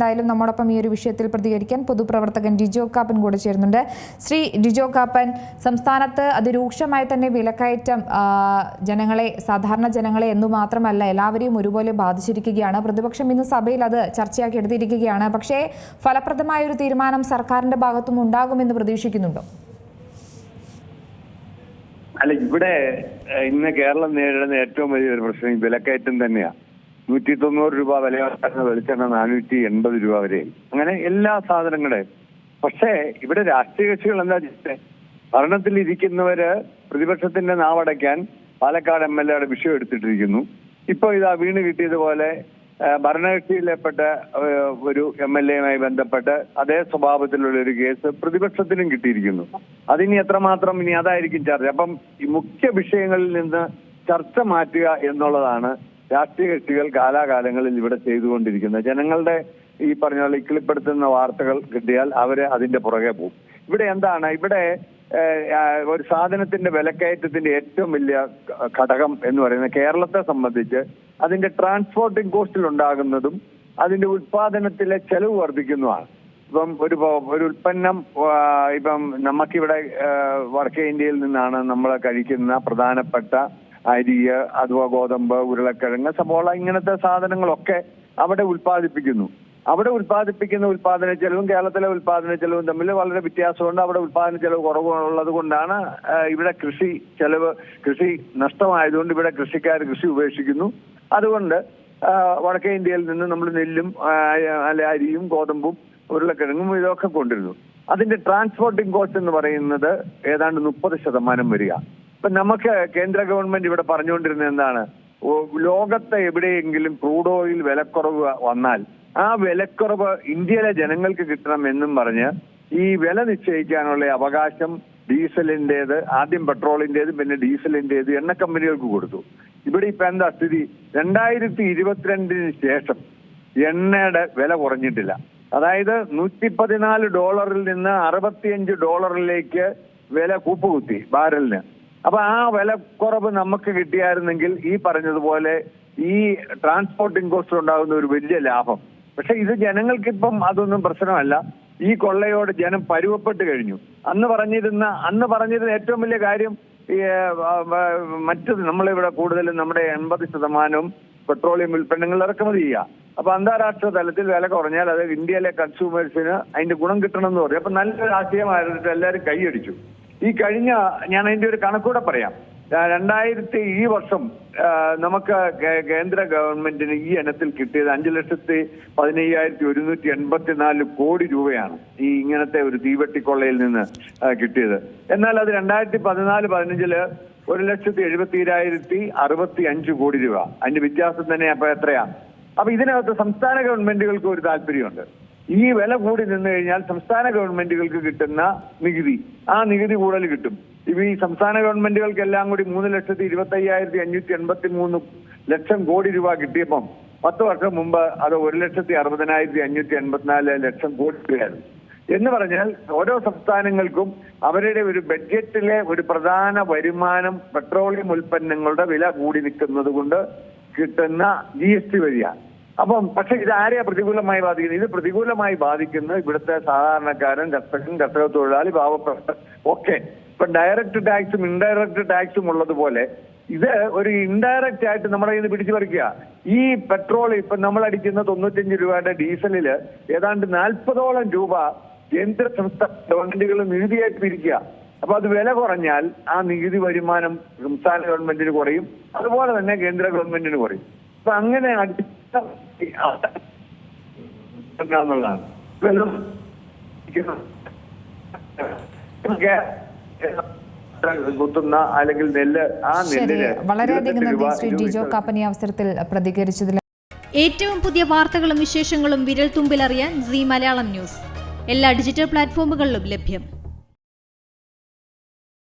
എന്തായാലും നമ്മോടൊപ്പം ഈ ഒരു വിഷയത്തിൽ പ്രതികരിക്കാൻ പൊതുപ്രവർത്തകൻ ഡിജോ കാപ്പൻ കൂടെ ചേരുന്നുണ്ട്. ശ്രീ ഡിജോ കാപ്പൻ സംസ്ഥാനത്ത് അതിരൂക്ഷമായി തന്നെ വിലക്കയറ്റം ജനങ്ങളെ സാധാരണ ജനങ്ങളെ എന്നു മാത്രമല്ല എല്ലാവരെയും ഒരുപോലെ ബാധിച്ചിരിക്കുകയാണ്. പ്രതിപക്ഷം ഇന്ന് സഭയിൽ അത് ചർച്ചയാക്കി എടുത്തിരിക്കുകയാണ്. പക്ഷേ ഫലപ്രദമായ ഒരു തീരുമാനം സർക്കാരിന്റെ ഭാഗത്തും ഉണ്ടാകുമെന്ന് പ്രതീക്ഷിക്കുന്നുണ്ടോ? അല്ല ഇവിടെ ഇന്ന് കേരളം നേരിടുന്ന ഏറ്റവും വലിയൊരു പ്രശ്നം വിലക്കയറ്റം തന്നെയാണ് നൂറ്റി തൊണ്ണൂറ് രൂപ വില വെളിച്ചെണ്ണ നാനൂറ്റി എൺപത് രൂപ വരെ. അങ്ങനെ എല്ലാ സാധനങ്ങളെ. പക്ഷേ ഇവിടെ രാഷ്ട്രീയ കക്ഷികൾ എന്താ ചെയ്തത് ഭരണത്തിൽ ഇരിക്കുന്നവര് പ്രതിപക്ഷത്തിന്റെ നാവടയ്ക്കാൻ പാലക്കാട് എം എൽ എയുടെ വിഷയം എടുത്തിട്ടിരിക്കുന്നു. ഇപ്പൊ ഇതാ വീണ് കിട്ടിയതുപോലെ ഭരണകക്ഷിയിലേപ്പെട്ട ഒരു എം എൽ എയുമായി ബന്ധപ്പെട്ട് അതേ സ്വഭാവത്തിലുള്ള ഒരു കേസ് പ്രതിപക്ഷത്തിനും കിട്ടിയിരിക്കുന്നു. അതിനി എത്രമാത്രം ഇനി അതായിരിക്കും ചർച്ച. അപ്പം ഈ മുഖ്യ വിഷയങ്ങളിൽ നിന്ന് ചർച്ച മാറ്റുക എന്നുള്ളതാണ് രാഷ്ട്രീയ കക്ഷികൾ കാലാകാലങ്ങളിൽ ഇവിടെ ചെയ്തുകൊണ്ടിരിക്കുന്നത് ജനങ്ങളുടെ ഈ പറഞ്ഞ പോലെ ഇക്കിളിപ്പെടുത്തുന്ന വാർത്തകൾ കിട്ടിയാൽ അവർ അതിന്റെ പുറകെ പോകും. ഇവിടെ എന്താണ്? ഇവിടെ ഒരു സാധനത്തിന്റെ വിലക്കയറ്റത്തിന്റെ ഏറ്റവും വലിയ ഘടകം എന്ന് പറയുന്നത് കേരളത്തെ സംബന്ധിച്ച് അതിന്റെ ട്രാൻസ്പോർട്ടിംഗ് കോസ്റ്റിൽ ഉണ്ടാകുന്നതും അതിന്റെ ഉത്പാദനത്തിലെ ചെലവ് വർദ്ധിക്കുന്നതാണ് ഇപ്പം ഒരു ഒരു ഉൽപ്പന്നം ഇപ്പം നമുക്കിവിടെ വടക്കേ ഇന്ത്യയിൽ നിന്നാണ് നമ്മൾ കഴിക്കുന്ന പ്രധാനപ്പെട്ട അരി അഥവാ ഗോതമ്പ് ഉരുളക്കിഴങ്ങ് സവോള ഇങ്ങനത്തെ സാധനങ്ങളൊക്കെ അവിടെ ഉൽപ്പാദിപ്പിക്കുന്നു. അവിടെ ഉൽപ്പാദിപ്പിക്കുന്ന ഉൽപാദന ചെലവും കേരളത്തിലെ ഉൽപാദന ചെലവും തമ്മിൽ വളരെ വ്യത്യാസമുണ്ട്. അവിടെ ഉൽപാദന ചെലവ് കുറവുള്ളത് കൊണ്ടാണ് ഇവിടെ കൃഷി ചെലവ് കൃഷി നഷ്ടമായതുകൊണ്ട് ഇവിടെ കൃഷിക്കാർ കൃഷി ഉപേക്ഷിക്കുന്നു. അതുകൊണ്ട് വടക്കേ ഇന്ത്യയിൽ നിന്ന് നമ്മൾ നെല്ലും അല്ലെ അരിയും ഗോതമ്പും ഉരുളക്കിഴങ്ങും ഇതൊക്കെ കൊണ്ടിരുന്നു അതിന്റെ ട്രാൻസ്പോർട്ടിംഗ് കോസ്റ്റ് എന്ന് പറയുന്നത് ഏതാണ്ട് മുപ്പത് ശതമാനം വരിക. ഇപ്പൊ നമുക്ക് കേന്ദ്ര ഗവൺമെന്റ് ഇവിടെ പറഞ്ഞുകൊണ്ടിരുന്നത് എന്താണ്? ലോകത്തെ എവിടെയെങ്കിലും ക്രൂഡ് ഓയിൽ വിലക്കുറവ് വന്നാൽ ആ വിലക്കുറവ് ഇന്ത്യയിലെ ജനങ്ങൾക്ക് കിട്ടണം എന്നും പറഞ്ഞ് ഈ വില നിശ്ചയിക്കാനുള്ള അവകാശം ഡീസലിന്റേത് ആദ്യം പെട്രോളിന്റേത് പിന്നെ ഡീസലിന്റേത് എണ്ണ കമ്പനികൾക്ക് കൊടുത്തു. ഇവിടെ ഇപ്പൊ എന്താ സ്ഥിതി? രണ്ടായിരത്തി ഇരുപത്തിരണ്ടിന് ശേഷം എണ്ണയുടെ വില കുറഞ്ഞിട്ടില്ല. അതായത് നൂറ്റി പതിനാല് ഡോളറിൽ നിന്ന് അറുപത്തിയഞ്ച് ഡോളറിലേക്ക് വില കൂപ്പുകുത്തി ബാരലിന്. അപ്പൊ ആ വില കുറവ് നമുക്ക് കിട്ടിയായിരുന്നെങ്കിൽ ഈ പറഞ്ഞതുപോലെ ഈ ട്രാൻസ്പോർട്ടിംഗ് കോസ്റ്റ് ഉണ്ടാകുന്ന ഒരു വലിയ ലാഭം. പക്ഷെ ഇത് ജനങ്ങൾക്കിപ്പം അതൊന്നും പ്രശ്നമല്ല. ഈ കൊള്ളയോട് ജനം പരുവപ്പെട്ട് കഴിഞ്ഞു. അന്ന് പറഞ്ഞിരുന്ന അന്ന് പറഞ്ഞിരുന്ന ഏറ്റവും വലിയ കാര്യം മറ്റത് നമ്മളിവിടെ കൂടുതലും നമ്മുടെ എൺപത് ശതമാനവും പെട്രോളിയം ഉൽപ്പന്നങ്ങൾ ഇറക്കുമതി ചെയ്യുക. അപ്പൊ അന്താരാഷ്ട്ര തലത്തിൽ വില കുറഞ്ഞാൽ അത് ഇന്ത്യയിലെ കൺസ്യൂമേഴ്സിന് അതിന്റെ ഗുണം കിട്ടണം എന്ന് പറയും അപ്പൊ നല്ലൊരു ആശയമായിരുന്നിട്ട് എല്ലാവരും കൈയടിച്ചു. ഈ കഴിഞ്ഞ ഞാൻ അതിന്റെ ഒരു കണക്കൂടെ പറയാം. രണ്ടായിരത്തി ഈ വർഷം നമുക്ക് കേന്ദ്ര ഗവൺമെന്റിന് ഈ ഇനത്തിൽ കിട്ടിയത് അഞ്ചു ലക്ഷത്തി പതിനയ്യായിരത്തി ഒരുന്നൂറ്റി എൺപത്തിനാല് കോടി രൂപയാണ് ഈ ഇങ്ങനത്തെ ഒരു തീവെട്ടിക്കൊള്ളയിൽ നിന്ന് കിട്ടിയത്. എന്നാൽ അത് രണ്ടായിരത്തി പതിനാല് പതിനഞ്ചിൽ ഒരു ലക്ഷത്തി എഴുപത്തിരായിരത്തി അറുപത്തി അഞ്ച് കോടി രൂപ. അതിന്റെ വ്യത്യാസം തന്നെ അപ്പൊ എത്രയാണ് അപ്പൊ ഇതിനകത്ത് സംസ്ഥാന ഗവൺമെന്റുകൾക്ക് ഒരു താല്പര്യമുണ്ട്. ഈ വില കൂടി നിന്ന് കഴിഞ്ഞാൽ സംസ്ഥാന ഗവൺമെന്റുകൾക്ക് കിട്ടുന്ന നികുതി ആ നികുതി കൂടുതൽ കിട്ടും. ഇപ്പൊ ഈ സംസ്ഥാന ഗവൺമെന്റുകൾക്കെല്ലാം കൂടി മൂന്ന് ലക്ഷത്തി ഇരുപത്തി അയ്യായിരത്തി അഞ്ഞൂറ്റി എൺപത്തി മൂന്ന് ലക്ഷം കോടി രൂപ കിട്ടിയപ്പം പത്ത് വർഷം മുമ്പ് അത് ഒരു ലക്ഷത്തി അറുപതിനായിരത്തി അഞ്ഞൂറ്റി എൺപത്തിനാല് ലക്ഷം കോടി രൂപയായിരുന്നു. എന്ന് പറഞ്ഞാൽ ഓരോ സംസ്ഥാനങ്ങൾക്കും അവരുടെ ഒരു ബഡ്ജറ്റിലെ ഒരു പ്രധാന വരുമാനം പെട്രോളിയം ഉൽപ്പന്നങ്ങളുടെ വില കൂടി നിൽക്കുന്നത് കൊണ്ട് കിട്ടുന്ന ജി എസ് ടി വഴിയാണ്. അപ്പം പക്ഷെ ഇത് ആരെയാ പ്രതികൂലമായി ബാധിക്കുന്നത്? ഇത് പ്രതികൂലമായി ബാധിക്കുന്നത് ഇവിടുത്തെ സാധാരണക്കാരൻ കർഷകൻ കർഷക തൊഴിലാളി പാവപ്പെട്ട ഒക്കെ ഇപ്പൊ ഡയറക്റ്റ് ടാക്സും ഇൻഡയറക്റ്റ് ടാക്സും ഉള്ളതുപോലെ ഇത് ഒരു ഇൻഡയറക്റ്റ് ആയിട്ട് നമ്മുടെ നിന്ന് പിടിച്ചു പറിക്കുക. ഈ പെട്രോൾ ഇപ്പൊ നമ്മൾ അടിക്കുന്ന തൊണ്ണൂറ്റഞ്ച് രൂപയുടെ ഡീസലിൽ ഏതാണ്ട് നാൽപ്പതോളം രൂപ കേന്ദ്ര സംസ്ഥാന ഗവൺമെന്റുകൾ നികുതിയായിട്ട് പിരിക്കുക. അപ്പൊ അത് വില കുറഞ്ഞാൽ ആ നികുതി വരുമാനം സംസ്ഥാന ഗവൺമെന്റിന് കുറയും. അതുപോലെ തന്നെ കേന്ദ്ര ഗവൺമെന്റിന് കുറയും. അപ്പൊ അങ്ങനെ അടിച്ച എന്നുള്ളതാണ്. വില കുത്തുന്ന അല്ലെങ്കിൽ നെല്ല് ആ നെല്ലിന് വളരെയധികം നന്ദി ശ്രീ അവസരത്തിൽ പ്രതികരിച്ചതിൽ. ഏറ്റവും പുതിയ വാർത്തകളും വിശേഷങ്ങളും വിരൽ തുമ്പിലറിയാൻ സി മലയാളം ന്യൂസ്. എല്ലാ ഡിജിറ്റൽ പ്ലാറ്റ്ഫോമുകളിലും ലഭ്യം.